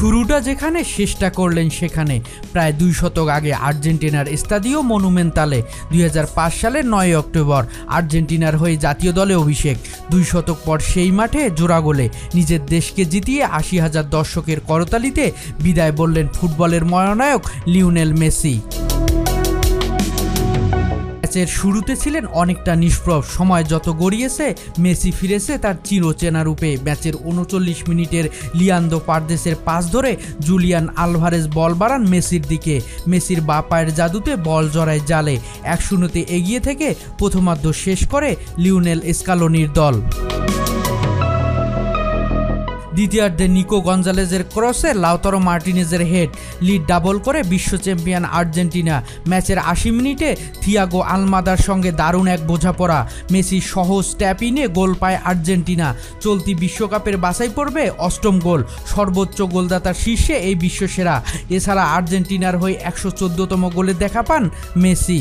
শুরুটা যেখানে, শেষটা করলেন সেখানে। প্রায় দুই শতক আগে আর্জেন্টিনার স্তাদিও মনুমেন্টালে, দুই হাজার পাঁচ সালের নয় অক্টোবর আর্জেন্টিনার হয়ে জাতীয় দলে অভিষেক। দুই শতক পর সেই মাঠে জোড়া গোলে নিজের দেশকে জিতিয়ে আশি হাজার দর্শকের করতালিতে বিদায় বললেন ফুটবলের ময়নায়ক লিওনেল মেসি। ম্যাচের শুরুতে ছিলেন অনেকটা নিষ্প্রভ। সময় যত গড়িয়েছে, মেসি ফিরেছে তার চিরচেনা রূপে। ম্যাচের উনচল্লিশ মিনিটের লিয়ান্দো পারদেসের পাস ধরে জুলিয়ান আলভারেজ বল বাড়ান মেসির দিকে। মেসির বা পায়ের জাদুতে বল জড়ায় জালে। এক শূন্যতে এগিয়ে থেকে প্রথমার্ধ শেষ করে লিওনেল স্কালোনির দল। দ্বিতীয়ার্ধে নিকো গঞ্জালেজের ক্রসে লাউতারো মার্টিনেজের হেড, লিড ডাবল করে বিশ্ব চ্যাম্পিয়ন আর্জেন্টিনা। ম্যাচের আশি মিনিটে থিয়াগো আলমাদার সঙ্গে দারুণ এক বোঝাপড়া। মেসি সহজ ট্যাপিনে গোল পায় আর্জেন্টিনা। চলতি বিশ্বকাপের বাছাই পড়বে অষ্টম গোল, সর্বোচ্চ গোলদাতার শীর্ষে এই বিশ্বসেরা। এছাড়া আর্জেন্টিনার হয়ে একশো চোদ্দতম গোলের দেখা পান মেসি।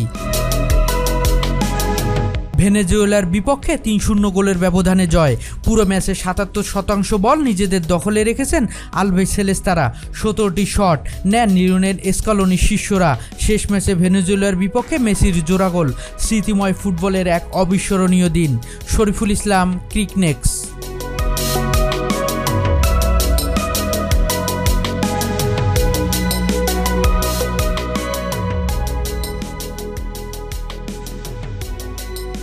ভেনেজুয়েলার বিপক্ষে তিন শূন্য গোলের ব্যবধানে জয়। পুরো ম্যাচে সাতাত্তর শতাংশ বল নিজেদের দখলে রেখেছেন আলভে সেলেস্তারা। সতেরোটি শট নেন নিরুনের এসকালনি শিষ্যরা। শেষ ম্যাচে ভেনেজুয়েলার বিপক্ষে মেসির জোড়া গোল। স্মৃতিময় ফুটবলের এক অবিস্মরণীয় দিন। শরীফুল ইসলাম, ক্রিকনেক্স।